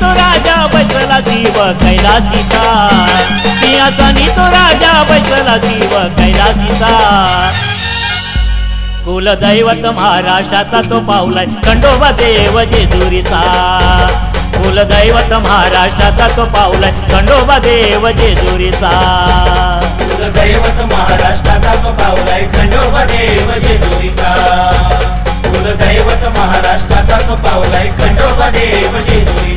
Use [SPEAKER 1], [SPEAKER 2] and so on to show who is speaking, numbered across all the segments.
[SPEAKER 1] तो राजा बैसला शिव कैलासीचा. सिंहासनी तो राजा बैसला शिव कैलासीचा. कुलदैवत महाराष्ट्राचा तो पावलाय खंडोबा देव जेजुरीचा. कुलदैवत महाराष्ट्राचा तो पावलाय खंडोबा देव जेजुरीचा.
[SPEAKER 2] कुलदैवत महाराष्ट्राचा तो पावलाय खंडोबा देव जेजुरीचा. कुलदैवत महाराष्ट्राचा तो पावलाय खंडोबा देव
[SPEAKER 1] जेजुरी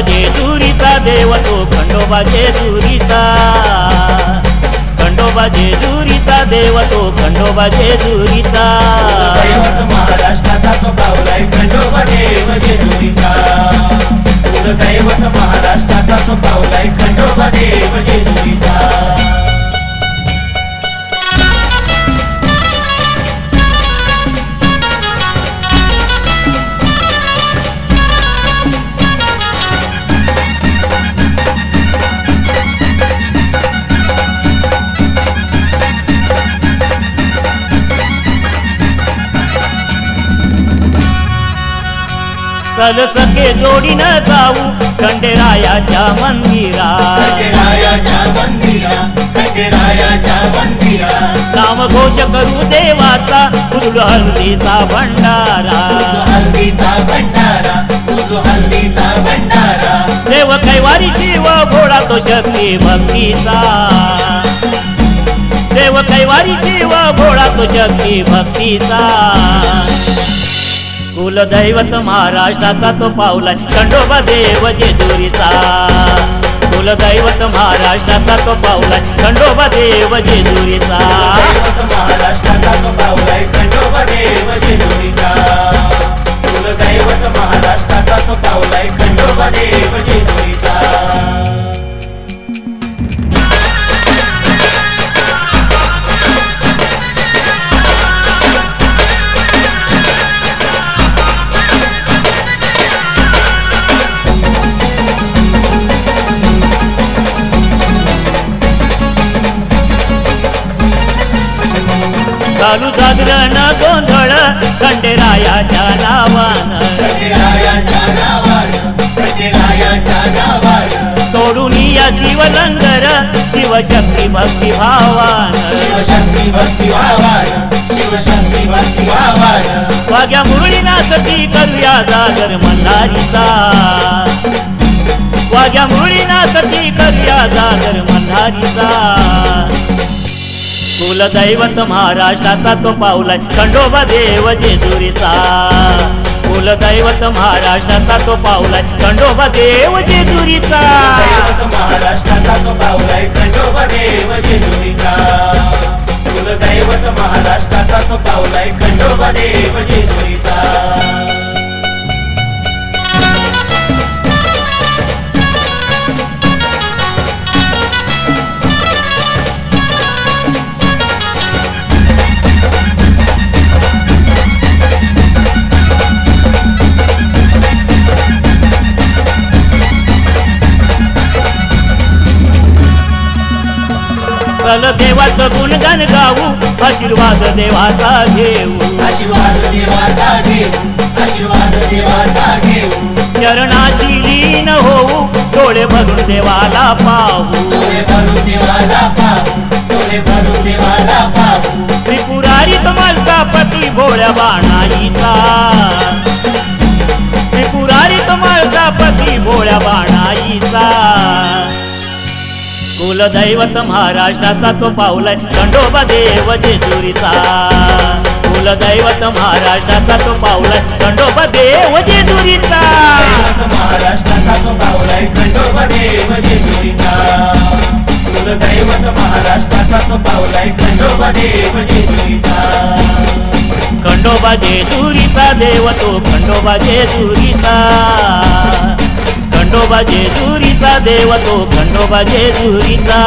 [SPEAKER 1] जेजुरीचा देव तो खंडोबा जेजुरीचा. खंडोबा जेजुरीचा देव तो खंडोबा जेजुरीचा.
[SPEAKER 2] महाराष्ट्राचा तो पावलाय खंडोबा देव जेजुरीचा. महाराष्ट्राचा तो पावलाय खंडोबा देव जेजुरीचा.
[SPEAKER 1] चल सखे जोडीनं जाऊ खंडेरायाच्या मंदिरा
[SPEAKER 2] मंदिरा
[SPEAKER 1] नामघोष करू देवाचा
[SPEAKER 2] तुझो हल्दीचा भंडारा.
[SPEAKER 1] देव कैवारी शिव भोळा तो शक्ती भक्तीचा. देव कैवारी शिव भोळा तो शक्ती भक्तीचा. कुलदैवत महाराष्ट्राचा तो पावलाय खंडोबा देव जेजुरीचा. कुलदैवत महाराष्ट्राचा तो पावलाय खंडोबा देव जेजुरीचा.
[SPEAKER 2] महाराष्ट्राचा तो पावलाय खंडोबा देव जेजुरीचा. कुलदैवत महाराष्ट्राचा तो पावलाय खंडोबा देव जेजुरीचा.
[SPEAKER 1] चालू जागरण गोंधळ खंडेरायाच्या नावानं. तोडून या शिवलंगर शिवशक्ती भक्ती भावानं.
[SPEAKER 2] शिवशक्ती भक्ती भावानं शिवशक्ती भक्ती भावानं.
[SPEAKER 1] वाग्या मुरळीनाथी करूया जागर मल्हारीचा. वाग्या मुरळीनाथी करूया जागर मल्हारीचा. कुलदैवत महाराष्ट्राचा तो पावलाय खंडोबा देव जेजुरीचा. कुलदैवत महाराष्ट्राचा तो पावलाय खंडोबा देव जेजुरीचा.
[SPEAKER 2] महाराष्ट्राचा तो पावलाय खंडोबा देव जेजुरीचा.
[SPEAKER 1] चल देवाचं गुणगान गाऊ. आशीर्वाद देवाचा घेऊ.
[SPEAKER 2] आशीर्वाद देवाचा घेऊ. आशीर्वाद देवाचा घेऊ.
[SPEAKER 1] चरणाशी लीन होऊ. डोळे भरून देवाला पाहू.
[SPEAKER 2] डोळे भरून देवाला पाहू. डोळे भरून देवाला पाहू.
[SPEAKER 1] त्रिपुरारी कमलचा पती भोळ्या बाणाईचा. त्रिपुरारी कमलचा पती भोळ्या बाणाईचा. कुलदैवत महाराष्ट्राचा तो पावलाय खंडोबा देव जेजुरीचा. कुलदैवत महाराष्ट्राचा तो पावलाय खंडोबा देव जेजुरीचा.
[SPEAKER 2] महाराष्ट्राचा तो पावलाय खंडोबा देव जेजुरीचा. कुलदैवत महाराष्ट्राचा तो पावलाय खंडोबा देव जेजुरीचा.
[SPEAKER 1] खंडोबा जेजुरीचा देव तो खंडोबा जेजुरीचा. खंडोबा जेजुरीचा देव तो खंडोबा जेजुरीचा